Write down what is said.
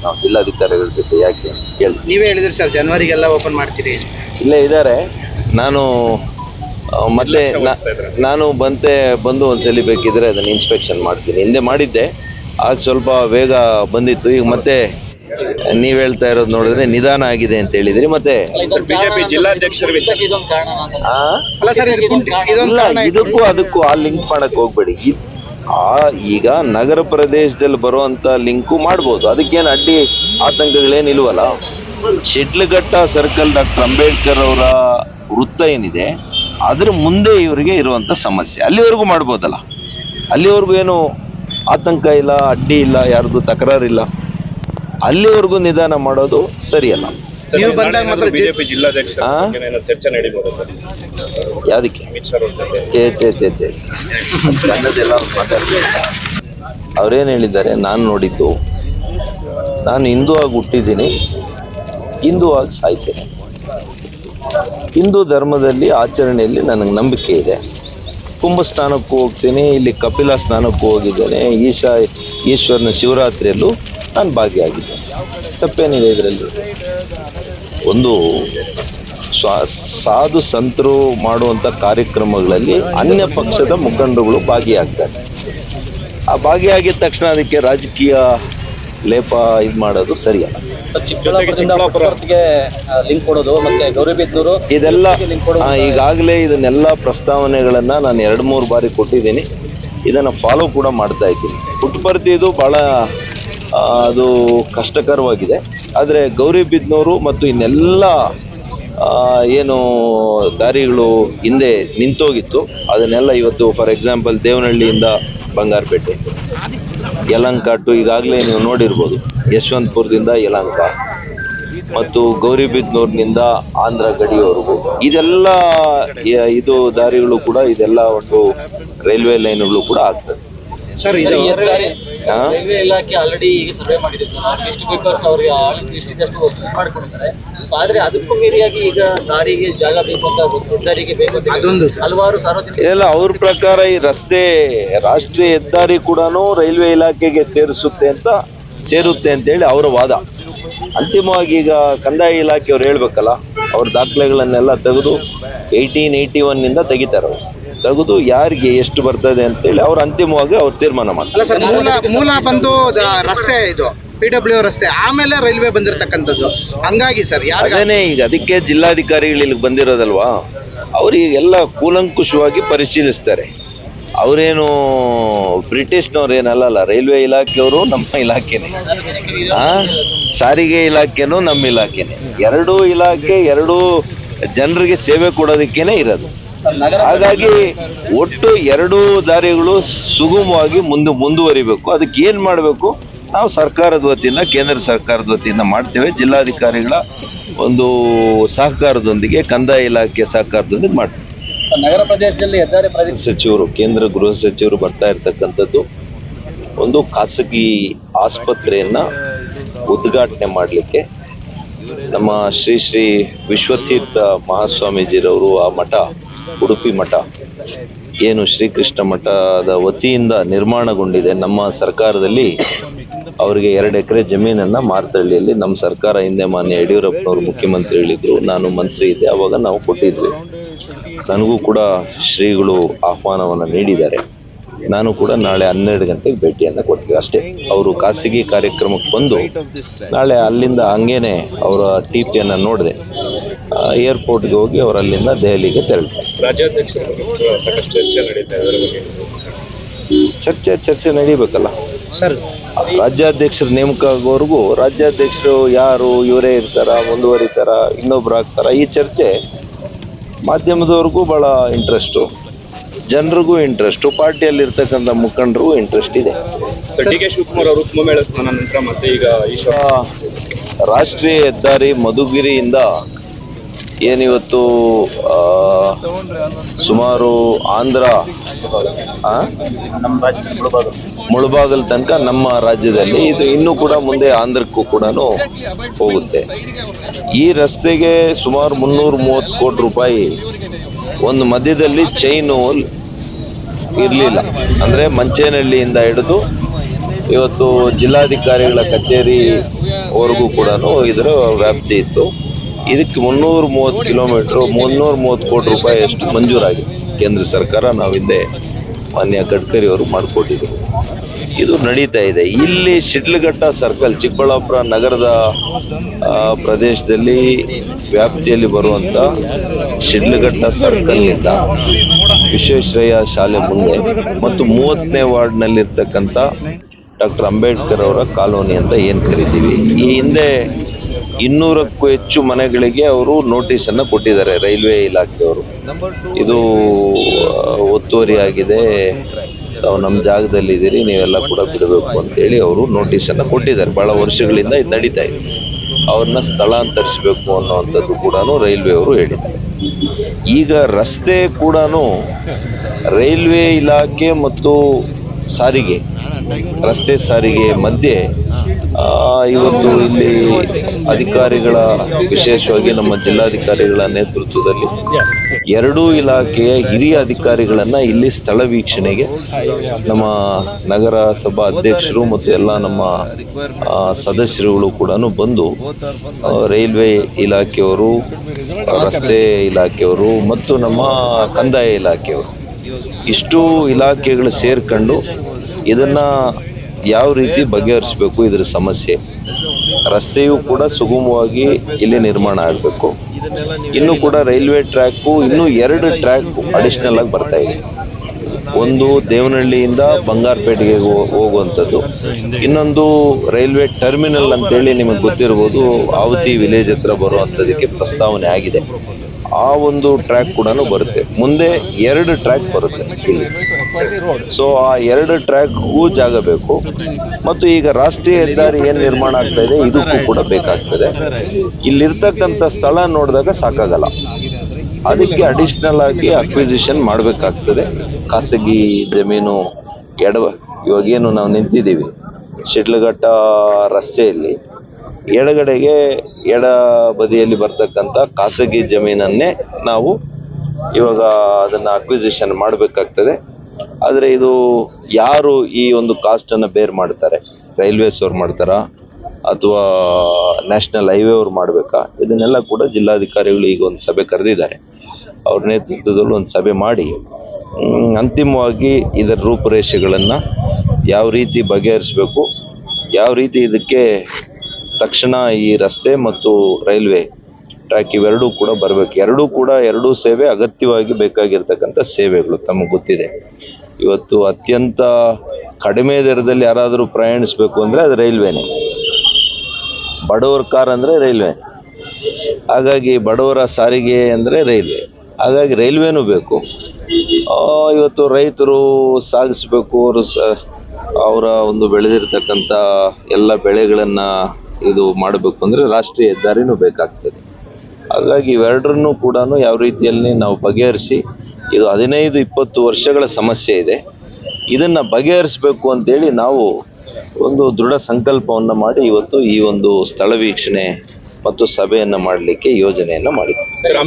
ನಾವು ಜಿಲ್ಲಾಧಿಕಾರಿಗಳ ಜೊತೆ ಯಾಕೆ ಕೇಳಿ ನೀವೇ ಹೇಳಿದ್ರಿ ಸರ್ ಜನವರಿಗೆಲ್ಲ ಓಪನ್ ಮಾಡ್ತೀರಿ ಇಲ್ಲೇ ಇದ್ದಾರೆ. ನಾನು ಆ, ಮತ್ತೆ ನಾ- ನಾನು ಬಂತೆ ಬಂದು ಒಂದ್ಸಲಿ ಬೇಕಿದ್ರೆ ಅದನ್ನ ಇನ್ಸ್ಪೆಕ್ಷನ್ ಮಾಡ್ತೀನಿ. ಹಿಂದೆ ಮಾಡಿದ್ದೆ ಆಗ ಸ್ವಲ್ಪ ವೇಗ ಬಂದಿತ್ತು. ಈಗ ಮತ್ತೆ ನೀವ್ ಹೇಳ್ತಾ ಇರೋದು ನೋಡಿದ್ರೆ ನಿಧಾನ ಆಗಿದೆ ಅಂತ ಹೇಳಿದ್ರಿ. ಮತ್ತೆ ಬಿಜೆಪಿ ಜಿಲ್ಲಾಧ್ಯಕ್ಷರ ಆ? ಅಲ್ಲ ಸರ್ ಇದು ಇದೊಂದು ಇಲ್ಲ ಕಾರಣ ಇದಕ್ಕೂ ಅದಕ್ಕೂ ಆ ಲಿಂಕ್ ಮಾಡಕ್ ಹೋಗ್ಬೇಡಿ. ಇದ್- ಆ, ಈಗ ನಗರ ಪ್ರದೇಶದಲ್ಲಿ ಬರುವಂತ ಲಿಂಕು ಮಾಡ್ಬೋದು. ಅದಕ್ಕೇನು ಅಡ್ಡಿ ಆತಂಕಗಳೇನಿಲ್ವಲ್ಲ ಶಿಡ್ಲಘಟ್ಟ ಸರ್ಕಲ್ ಡಾಕ್ಟರ್ ಅಂಬೇಡ್ಕರ್ ಅವರ ವೃತ್ತ ಏನಿದೆ, ಅದ್ರ ಮುಂದೆ ಇವರಿಗೆ ಇರುವಂತ ಸಮಸ್ಯೆ. ಅಲ್ಲಿವರೆಗೂ ಮಾಡ್ಬೋದಲ್ಲ? ಅಲ್ಲಿವರೆಗೂ ಏನು ಆತಂಕ ಇಲ್ಲ, ಅಡ್ಡಿ ಇಲ್ಲ, ಯಾರ್ದು ತಕರಾರಿಲ್ಲ? ಅಲ್ಲಿವರೆಗೂ ನಿಧಾನ ಮಾಡೋದು ಸರಿಯಲ್ಲ. ನೀವು ಬಂದಾಗ ಮಾತ್ರ ಬಿಜೆಪಿ ಜಿಲ್ಲಾಧ್ಯಕ್ಷ ಚರ್ಚೆ ಚೇ ಚೇ ಚೇ ಚೇ ಸಣ್ಣದೆಲ್ಲ ಅವ್ರೇನು ಹೇಳಿದ್ದಾರೆ? ನಾನು ನೋಡಿದ್ದು ನಾನು ಹಿಂದೂ ಆಗಿ ಹುಟ್ಟಿದ್ದೀನಿ. ಹಿಂದೂ ಆಗಿ ಸಾಯ್ತೇನೆ. ಹಿಂದೂ ಧರ್ಮದಲ್ಲಿ ಆಚರಣೆಯಲ್ಲಿ ನನಗೆ ನಂಬಿಕೆ ಇದೆ. ಕುಂಭ ಸ್ನಾನಕ್ಕೂ ಹೋಗ್ತೀನಿ ಇಲ್ಲಿ ಕಪಿಲ ಸ್ನಾನಕ್ಕೂ ಹೋಗಿದ್ದೇನೆ. ಈಶಾ ಈಶ್ವರನ ಶಿವರಾತ್ರಿಯಲ್ಲೂ ನಾನು ಭಾಗಿಯಾಗಿದ್ದೇನೆ. ತಪ್ಪೇನಿದೆ ಇದರಲ್ಲಿ? ಒಂದು ಸ್ವ- ಸಾಧು ಸಂತರು ಮಾಡುವಂತ ಕಾರ್ಯಕ್ರಮಗಳಲ್ಲಿ ಅನ್ಯ ಪಕ್ಷದ ಮುಖಂಡರುಗಳು ಭಾಗಿಯಾಗ್ತಾರೆ. ಆ ಭಾಗಿಯಾಗಿದ ತಕ್ಷಣ ಅದಕ್ಕೆ ರಾಜಕೀಯ ಲೇಪ ಇದು ಮಾಡೋದು ಸರಿಯಲ್ಲ. ಲಿಂಕ್ ಕೊಡೋದು ಮತ್ತೆ ಇದೆಲ್ಲ ಈಗಾಗಲೇ ಇದನ್ನೆಲ್ಲ ಪ್ರಸ್ತಾವನೆಗಳನ್ನು ನಾನು ಎರಡು ಮೂರು ಬಾರಿ ಕೊಟ್ಟಿದ್ದೀನಿ. ಇದನ್ನ ಫಾಲೋ ಕೂಡ ಮಾಡ್ತಾ ಇದ್ದೀನಿ. ಪುಟ್ಟಪರ್ತಿ ಇದು ಬಹಳ ಅದು ಕಷ್ಟಕರವಾಗಿದೆ. ಆದರೆ ಗೌರಿಬಿದ್ನೂರು ಮತ್ತು ಇನ್ನೆಲ್ಲ ಏನು ದಾರಿಗಳು ಹಿಂದೆ ನಿಂತೋಗಿತ್ತು. ಅದನ್ನೆಲ್ಲ ಇವತ್ತು ಫಾರ್ ಎಕ್ಸಾಂಪಲ್ ದೇವನಹಳ್ಳಿಯಿಂದ ಬಂಗಾರಪೇಟೆ. ಯಲಂಕ ಟು ಈಗಾಗಲೇ ನೀವು ನೋಡಿರ್ಬೋದು, ಯಶವಂತಪುರದಿಂದ ಯಲಂಕ ಮತ್ತು ಗೌರಿಬಿದ್ನೂರಿನಿಂದ ಆಂಧ್ರ ಗಡಿಯವರೆಗೂ ಇದೆಲ್ಲ ಇದು ದಾರಿಗಳು ಕೂಡ ಇದೆಲ್ಲ ಒಂದು ರೈಲ್ವೆ ಲೈನ್ಗಳು ಕೂಡ ಆಗ್ತದೆ. ಸರ್ ಇದು? ರೈಲ್ವೆ ಇಲಾಖೆ ಆಲ್ರೆಡಿ ಈಗ ಸರ್ವೆ ಮಾಡಿದೆ. ಸರ್ ಅವ್ರಿಗೆ ಎಷ್ಟು ಬೇಕು ಅಂತ ಅವ್ರಿಗೆ ಮಾಡಿಕೊಡ್ತಾರೆ ಆದ್ರೆ ಅದಕ್ಕೂ ಮೀರಿಯಾಗಿ ಈಗ ದಾರಿಗೆ ಜಾಗ ಬೇಕು ಅಂತ ಹೆದ್ದಾರಿಗೆ ಬೇಕು ಅಂತ ಅದೊಂದು. ಹಲವಾರು ಸಾರ್ವಜನಿಕ ಇದೆಲ್ಲ ಅವ್ರ ಪ್ರಕಾರ ಈ ರಸ್ತೆ ರಾಷ್ಟ್ರೀಯ ಹೆದ್ದಾರಿ ಕೂಡ ರೈಲ್ವೆ ಇಲಾಖೆಗೆ ಸೇರಿಸುತ್ತೆ ಅಂತ ಸೇರುತ್ತೆ ಅಂತ ಹೇಳಿ ಅವರ ವಾದ. ಅಂತಿಮವಾಗಿ ಈಗ ಕಂದಾಯ ಇಲಾಖೆಯವ್ರು ಹೇಳ್ಬೇಕಲ್ಲ ಅವ್ರ ದಾಖಲೆಗಳನ್ನೆಲ್ಲ ತೆಗೆದು ಏಯ್ಟೀನ್ ಏಯ್ಟಿ ಒನ್ನಿಂದ ತೆಗಿತಾರೆ ಅವ್ರು. ತೆಗೆದು ಯಾರಿಗೆ ಎಷ್ಟು ಬರ್ತದೆ ಅಂತೇಳಿ ಅವ್ರು ಅಂತಿಮವಾಗಿ ಅವ್ರು ತೀರ್ಮಾನ ಮಾಡ್ತಾರೆ. ಅಲ್ಲ ಸರ್ ಮೂಲ ಮೂಲ ಬಂದು ದ- ರಸ್ತೆ ಇದು ಪಿ ಡಬ್ಲ್ಯೂ ರಸ್ತೆ ಆಮೇಲೆ ರೈಲ್ವೆ ಬಂದಿರತಕ್ಕಂಥದ್ದು. ಹಂಗಾಗಿ ಸರ್ ಯಾರು ಅದೇನೆ ಈಗ ಅದಕ್ಕೆ ಜಿಲ್ಲಾಧಿಕಾರಿಗಳು ಇಲ್ಲಿಗೆ ಬಂದಿರೋದಲ್ವಾ? ಅವರಿಗೆಲ್ಲ ಕೂಲಂಕುಷವಾಗಿ ಪರಿಶೀಲಿಸ್ತಾರೆ. ಅವರೇನು ಬ್ರಿಟಿಷ್ನವ್ರು ಏನಲ್ಲ ರೈಲ್ವೆ ಇಲಾಖೆಯವರು ನಮ್ಮ ಇಲಾಖೆನೇ. ಆ? ಸಾರಿಗೆ ಇಲಾಖೆನೂ ನಮ್ಮ ಇಲಾಖೆನೆ. ಎರಡೂ ಇಲಾಖೆ ಎರಡೂ ಜನರಿಗೆ ಸೇವೆ ಕೊಡೋದಕ್ಕೇನೆ ಇರೋದು. ಹಾಗಾಗಿ ಒಟ್ಟು ಎರಡೂ ದಾರಿಗಳು ಸುಗಮವಾಗಿ ಮುಂದೆ ಮುಂದುವರಿಬೇಕು. ಅದಕ್ಕೆ ಏನು ಮಾಡಬೇಕು? ನಾವು ಸರ್ಕಾರದ ವತಿಯಿಂದ ಕೇಂದ್ರ ಸರ್ಕಾರದ ವತಿಯಿಂದ ಮಾಡ್ತೇವೆ. ಜಿಲ್ಲಾಧಿಕಾರಿಗಳ ಒಂದು ಸಹಕಾರದೊಂದಿಗೆ ಕಂದಾಯ ಇಲಾಖೆ ಸಹಕಾರದೊಂದಿಗೆ ಮಾಡ್ತೇವೆ. ನಗರ ಪ್ರದೇಶದಲ್ಲಿ ಹೆದ್ದಾರಿ ಪ್ರದೇಶ ಸಚಿವರು ಕೇಂದ್ರ ಗೃಹ ಸಚಿವರು ಬರ್ತಾ ಇರ್ತಕ್ಕಂಥದ್ದು ಒಂದು ಖಾಸಗಿ ಆಸ್ಪತ್ರೆಯನ್ನ ಉದ್ಘಾಟನೆ ಮಾಡಲಿಕ್ಕೆ ನಮ್ಮ ಶ್ರೀ ಶ್ರೀ ವಿಶ್ವತೀರ್ಥ ಮಹಾಸ್ವಾಮೀಜಿರವರು ಆ ಮಠ ಉಡುಪಿ ಮಠ. ಏನು ಶ್ರೀಕೃಷ್ಣ ಮಠದ ವತಿಯಿಂದ ನಿರ್ಮಾಣಗೊಂಡಿದೆ. ನಮ್ಮ ಸರ್ಕಾರದಲ್ಲಿ ಅವರಿಗೆ ಎರಡು ಎಕರೆ ಜಮೀನನ್ನ ಮಾರ್ತಳ್ಳಿಯಲ್ಲಿ ನಮ್ಮ ಸರ್ಕಾರ ಹಿಂದೆ ಮಾನ್ಯ ಯಡಿಯೂರಪ್ಪನವರು ಮುಖ್ಯಮಂತ್ರಿ ಹೇಳಿದ್ರು. ನಾನು ಮಂತ್ರಿ ಇದ್ದೆ. ಅವಾಗ ನಾವು ಕೊಟ್ಟಿದ್ವಿ. ನನಗೂ ಕೂಡ ಶ್ರೀಗಳು ಆಹ್ವಾನವನ್ನು ನೀಡಿದ್ದಾರೆ. ನಾನು ಕೂಡ ನಾಳೆ ಹನ್ನೆರಡು ಗಂಟೆಗೆ ಭೇಟಿಯನ್ನು ಕೊಡ್ತೀವಿ ಅಷ್ಟೇ. ಅವರು ಖಾಸಗಿ ಕಾರ್ಯಕ್ರಮಕ್ಕೆ ಬಂದು ನಾಳೆ ಅಲ್ಲಿಂದ ಹಂಗೇನೆ ಅವರ ಟಿ ಪಿಯನ್ನು ನೋಡಿದೆ. ಏರ್ಪೋರ್ಟ್ಗೆ ಹೋಗಿ ಅವರಲ್ಲಿಂದ ಅಲ್ಲಿಂದ ದೆಹಲಿಗೆ ತೆರಳ್ತಾರೆ. ಚರ್ಚೆ ಚರ್ಚೆ ನಡೀಬೇಕಲ್ಲ? ಸರ್ ರಾಜ್ಯಾಧ್ಯಕ್ಷರ ನೇಮಕ ಆಗೋವರೆಗೂ ರಾಜ್ಯಾಧ್ಯಕ್ಷರು ಯಾರು ಇವರೇ ಇರ್ತಾರ ಮುಂದುವರಿತಾರ ಇನ್ನೊಬ್ರು ಆಗ್ತಾರ ಈ ಚರ್ಚೆ ಮಾಧ್ಯಮದವ್ರಿಗೂ ಬಹಳ ಇಂಟ್ರೆಸ್ಟು ಜನರಿಗೂ ಇಂಟ್ರೆಸ್ಟು ಪಾರ್ಟಿಯಲ್ಲಿ ಇರ್ತಕ್ಕಂಥ ಮುಖಂಡರಿಗೂ ಇಂಟ್ರೆಸ್ಟ್ ಇದೆ. ಡಿ ಕೆ ಶಿವಕುಮಾರ್ ಅವರು ಕುಂಭಮೇಳ ಸ್ನಾನ ನಂತರ ಮತ್ತೆ ಈಗ ರಾಷ್ಟ್ರೀಯ ಹೆದ್ದಾರಿ ಮಧುಗಿರಿಯಿಂದ ಏನಿವತ್ತು ಸುಮಾರು ಆಂಧ್ರ ಮುಳಬಾಗಲ್ ತನಕ ನಮ್ಮ ರಾಜ್ಯದಲ್ಲಿ ಇದು ಇನ್ನೂ ಕೂಡ ಮುಂದೆ ಆಂಧ್ರಕ್ಕೂ ಕೂಡ ಹೋಗುತ್ತೆ. ಈ ರಸ್ತೆಗೆ ಸುಮಾರು ಮುನ್ನೂರ ಮೂವತ್ತು ಕೋಟಿ ರೂಪಾಯಿ ಒಂದು ಮಧ್ಯದಲ್ಲಿ ಚೈನು ಇರಲಿಲ್ಲ. ಅಂದ್ರೆ ಮಂಚೇನಹಳ್ಳಿಯಿಂದ ಹಿಡಿದು ಇವತ್ತು ಜಿಲ್ಲಾಧಿಕಾರಿಗಳ ಕಚೇರಿವರೆಗೂ ಕೂಡ ಇದರ ವ್ಯಾಪ್ತಿ ಇತ್ತು. ಇದಕ್ಕೆ ಮುನ್ನೂರ ಮೂವತ್ತು ಕಿಲೋಮೀಟ್ರು ಮುನ್ನೂರ ಮೂವತ್ತು ಕೋಟಿ ರೂಪಾಯಿ ಅಷ್ಟು ಮಂಜೂರಾಗಿದೆ. ಕೇಂದ್ರ ಸರ್ಕಾರ ನಾವು ಹಿಂದೆ ಮಾನ್ಯ ಗಡ್ಕರಿ ಅವರು ಮಾಡಿಕೊಟ್ಟಿದ್ರು. ಇದು ನಡೀತಾ ಇದೆ. ಇಲ್ಲಿ ಶಿಡ್ಲಘಟ್ಟ ಸರ್ಕಲ್ ಚಿಕ್ಕಬಳ್ಳಾಪುರ ನಗರದ ಪ್ರದೇಶದಲ್ಲಿ ವ್ಯಾಪ್ತಿಯಲ್ಲಿ ಬರುವಂತ ಶಿಡ್ಲಘಟ್ಟ ಸರ್ಕಲ್ನಿಂದ ವಿಶ್ವೇಶ್ವರಯ್ಯ ಶಾಲೆ ಮುಂದೆ ಮತ್ತು ಮೂವತ್ತನೇ ವಾರ್ಡ್ನಲ್ಲಿರ್ತಕ್ಕಂಥ ಡಾಕ್ಟರ್ ಅಂಬೇಡ್ಕರ್ ಅವರ ಕಾಲೋನಿ ಅಂತ ಏನು ಕರಿತೀವಿ? ಈ ಹಿಂದೆ ಇನ್ನೂರಕ್ಕೂ ಹೆಚ್ಚು ಮನೆಗಳಿಗೆ ಅವರು ನೋಟಿಸ್ ಅನ್ನು ಕೊಟ್ಟಿದ್ದಾರೆ ರೈಲ್ವೆ ಇಲಾಖೆಯವರು. ಇದು ಒತ್ತುವರಿ ಆಗಿದೆ ತಾವು ನಮ್ಮ ಜಾಗದಲ್ಲಿದ್ದೀರಿ ನೀವೆಲ್ಲ ಕೂಡ ಬಿಡಬೇಕು ಅಂತೇಳಿ ಅವರು ನೋಟಿಸ್ ಅನ್ನು ಕೊಟ್ಟಿದ್ದಾರೆ. ಬಹಳ ವರ್ಷಗಳಿಂದ ಇದು ನಡೀತಾ ಇದೆ. ಅವ್ರನ್ನ ಸ್ಥಳಾಂತರಿಸಬೇಕು ಅನ್ನುವಂಥದ್ದು ಕೂಡ ರೈಲ್ವೆ ಅವರು ಹೇಳಿದ್ದಾರೆ. ಈಗ ರಸ್ತೆ ಕೂಡ ರೈಲ್ವೆ ಇಲಾಖೆ ಮತ್ತು ಸಾರಿಗೆ ರಸ್ತೆ ಸಾರಿಗೆ ಮಧ್ಯೆ ಇವತ್ತು ಇಲ್ಲಿ ಅಧಿಕಾರಿಗಳ, ವಿಶೇಷವಾಗಿ ನಮ್ಮ ಜಿಲ್ಲಾಧಿಕಾರಿಗಳ ನೇತೃತ್ವದಲ್ಲಿ ಎರಡೂ ಇಲಾಖೆಯ ಹಿರಿಯ ಅಧಿಕಾರಿಗಳನ್ನ ಇಲ್ಲಿ ಸ್ಥಳ ವೀಕ್ಷಣೆಗೆ ನಮ್ಮ ನಗರ ಸಭಾ ಅಧ್ಯಕ್ಷರು ಮತ್ತು ಎಲ್ಲ ನಮ್ಮ ಸದಸ್ಯರುಗಳು ಕೂಡ ಬಂದು ರೈಲ್ವೆ ಇಲಾಖೆಯವರು, ರಸ್ತೆ ಇಲಾಖೆಯವರು ಮತ್ತು ನಮ್ಮ ಕಂದಾಯ ಇಲಾಖೆಯವರು ಇಷ್ಟು ಇಲಾಖೆಗಳು ಸೇರ್ಕೊಂಡು ಇದನ್ನ ಯಾವ ರೀತಿ ಬಗೆಹರಿಸಬೇಕು ಇದರ ಸಮಸ್ಯೆ. ರಸ್ತೆಯು ಕೂಡ ಸುಗಮವಾಗಿ ಇಲ್ಲಿ ನಿರ್ಮಾಣ ಆಗಬೇಕು. ಇನ್ನು ಕೂಡ ರೈಲ್ವೆ ಟ್ರ್ಯಾಕು ಇನ್ನೂ ಎರಡು ಟ್ರ್ಯಾಕ್ ಅಡಿಷನಲ್ ಆಗಿ ಬರ್ತಾ ಇದೆ. ಒಂದು ದೇವನಹಳ್ಳಿಯಿಂದ ಬಂಗಾರಪೇಟೆಗೆ ಹೋಗುವಂಥದ್ದು. ಇನ್ನೊಂದು ರೈಲ್ವೆ ಟರ್ಮಿನಲ್ ಅಂತೇಳಿ ನಿಮಗೆ ಗೊತ್ತಿರ್ಬೋದು, ಆವತಿ ವಿಲೇಜ್ ಹತ್ರ ಬರುವಂಥದಕ್ಕೆ ಪ್ರಸ್ತಾವನೆ ಆಗಿದೆ. ಆ ಒಂದು ಟ್ರ್ಯಾಕ್ ಕೂಡ ಬರುತ್ತೆ. ಮುಂದೆ ಎರಡು ಟ್ರ್ಯಾಕ್ ಬರುತ್ತೆ ಸೊ ಆ ಎರಡು ಟ್ರ್ಯಾಕ್ಗೂ ಜಾಗ ಬೇಕು ಮತ್ತು ಈಗ ರಾಷ್ಟ್ರೀಯ ಹೆದ್ದಾರಿ ಏನು ನಿರ್ಮಾಣ ಆಗ್ತಾ ಇದೆ, ಇದಕ್ಕೂ ಕೂಡ ಬೇಕಾಗ್ತದೆ. ಇಲ್ಲಿರ್ತಕ್ಕಂಥ ಸ್ಥಳ ನೋಡಿದಾಗ ಸಾಕಾಗಲ್ಲ. ಅದಕ್ಕೆ ಅಡಿಷನಲ್ ಆಗಿ ಅಕ್ವಿಸಿಷನ್ ಮಾಡಬೇಕಾಗ್ತದೆ. ಖಾಸಗಿ ಜಮೀನು ಎಡವ ಇವಾಗೇನು ನಾವು ನಿಂತಿದ್ದೀವಿ. ಶಿಡ್ಲಘಟ್ಟ ರಸ್ತೆಯಲ್ಲಿ ಎಡಗಡೆಗೆ ಎಡ ಬದಿಯಲ್ಲಿ ಬರ್ತಕ್ಕಂಥ ಖಾಸಗಿ ಜಮೀನನ್ನೇ ನಾವು ಇವಾಗ ಅದನ್ನು ಅಕ್ವಿಸಿಷನ್ ಮಾಡಬೇಕಾಗ್ತದೆ. ಆದರೆ ಇದು ಯಾರು ಈ ಒಂದು ಕಾಸ್ಟನ್ನು ಬೇರ್ ಮಾಡ್ತಾರೆ? ರೈಲ್ವೇಸ್ ಅವ್ರು ಮಾಡ್ತಾರಾ? ಅಥವಾ ನ್ಯಾಷನಲ್ ಹೈವೇ ಅವ್ರು ಮಾಡಬೇಕಾ? ಇದನ್ನೆಲ್ಲ ಕೂಡ ಜಿಲ್ಲಾಧಿಕಾರಿಗಳು ಈಗ ಒಂದು ಸಭೆ ಕರೆದಿದ್ದಾರೆ. ಅವ್ರ ನೇತೃತ್ವದಲ್ಲಿ ಒಂದು ಸಭೆ ಮಾಡಿ ಅಂತಿಮವಾಗಿ ಇದರ ರೂಪುರೇಷೆಗಳನ್ನು ಯಾವ ರೀತಿ ಬಗೆಹರಿಸಬೇಕು? ಯಾವ ರೀತಿ ಇದಕ್ಕೆ ತಕ್ಷಣ ಈ ರಸ್ತೆ ಮತ್ತು ರೈಲ್ವೆ ಟ್ರ್ಯಾಕ್ ಇವೆರಡೂ ಕೂಡ ಬರಬೇಕು. ಎರಡೂ ಕೂಡ ಎರಡೂ ಸೇವೆ ಅಗತ್ಯವಾಗಿ ಬೇಕಾಗಿರ್ತಕ್ಕಂಥ ಸೇವೆಗಳು ತಮಗೆ ಗೊತ್ತಿದೆ. ಇವತ್ತು ಅತ್ಯಂತ ಕಡಿಮೆ ದರದಲ್ಲಿ ಯಾರಾದರೂ ಪ್ರಯಾಣಿಸಬೇಕು ಅಂದರೆ ಅದು ರೈಲ್ವೆನೇ. ಬಡವರ ಕಾರ್ ಅಂದರೆ ರೈಲ್ವೆ. ಹಾಗಾಗಿ ಬಡವರ ಸಾರಿಗೆ ಅಂದರೆ ರೈಲ್ವೆ. ಹಾಗಾಗಿ ರೈಲ್ವೆನೂ ಬೇಕು. ಇವತ್ತು ರೈತರು ಸಾಗಿಸ್ಬೇಕು, ಅವರು ಸ, ಅವರ ಒಂದು ಬೆಳೆದಿರ್ತಕ್ಕಂಥ ಎಲ್ಲ ಬೆಳೆಗಳನ್ನು ಇದು ಮಾಡಬೇಕು ಅಂದರೆ ರಾಷ್ಟ್ರೀಯ ಹೆದ್ದಾರಿನೂ ಬೇಕಾಗ್ತದೆ. ಹಾಗಾಗಿ ಇವೆರಡರನ್ನೂ ಕೂಡ ಯಾವ ರೀತಿಯಲ್ಲಿ ನಾವು ಬಗೆಹರಿಸಿ, ಇದು ಹದಿನೈದು ಇಪ್ಪತ್ತು ವರ್ಷಗಳ ಸಮಸ್ಯೆ ಇದೆ. ಇದನ್ನು ಬಗೆಹರಿಸಬೇಕು ಅಂತೇಳಿ ನಾವು ಒಂದು ದೃಢ ಸಂಕಲ್ಪವನ್ನು ಮಾಡಿ ಇವತ್ತು ಈ ಒಂದು ಸ್ಥಳ ವೀಕ್ಷಣೆ ಮತ್ತು ಸಭೆಯನ್ನು ಮಾಡಲಿಕ್ಕೆ ಯೋಜನೆಯನ್ನು ಮಾಡಿದ್ವಿ. ಸರ್